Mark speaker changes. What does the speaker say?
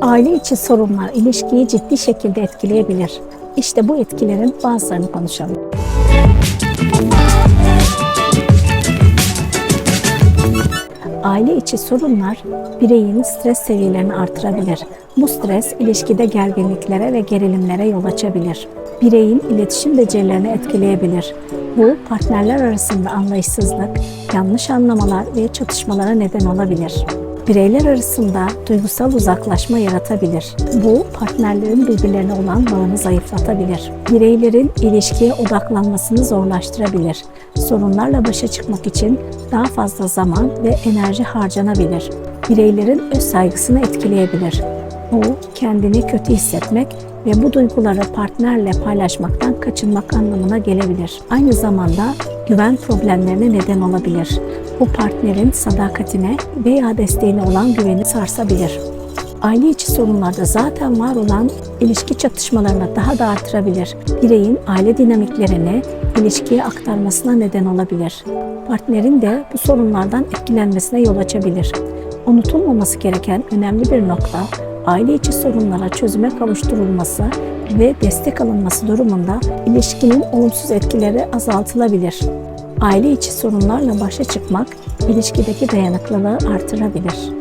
Speaker 1: Aile içi sorunlar ilişkiyi ciddi şekilde etkileyebilir. İşte bu etkilerin bazılarını konuşalım. Aile içi sorunlar bireyin stres seviyelerini artırabilir. Bu stres ilişkide gerginliklere ve gerilimlere yol açabilir. Bireyin iletişim becerilerini etkileyebilir. Bu partnerler arasında anlayışsızlık, yanlış anlamalar ve çatışmalara neden olabilir. Bireyler arasında duygusal uzaklaşma yaratabilir. Bu partnerlerin birbirlerine olan bağını zayıflatabilir. Bireylerin ilişkiye odaklanmasını zorlaştırabilir. Sorunlarla başa çıkmak için daha fazla zaman ve enerji harcanabilir. Bireylerin öz saygısını etkileyebilir. Bu kendini kötü hissetmek ve bu duyguları partnerle paylaşmaktan kaçınmak anlamına gelebilir. Aynı zamanda güven problemlerine neden olabilir. Bu partnerin sadakatine veya desteğine olan güveni sarsabilir. Aile içi sorunlarda zaten var olan ilişki çatışmalarını daha da artırabilir. Bireyin aile dinamiklerini ilişkiye aktarmasına neden olabilir. Partnerin de bu sorunlardan etkilenmesine yol açabilir. Unutulmaması gereken önemli bir nokta aile içi sorunlara çözüme kavuşturulması ve destek alınması durumunda ilişkinin olumsuz etkileri azaltılabilir. Aile içi sorunlarla başa çıkmak ilişkideki dayanıklılığı artırabilir.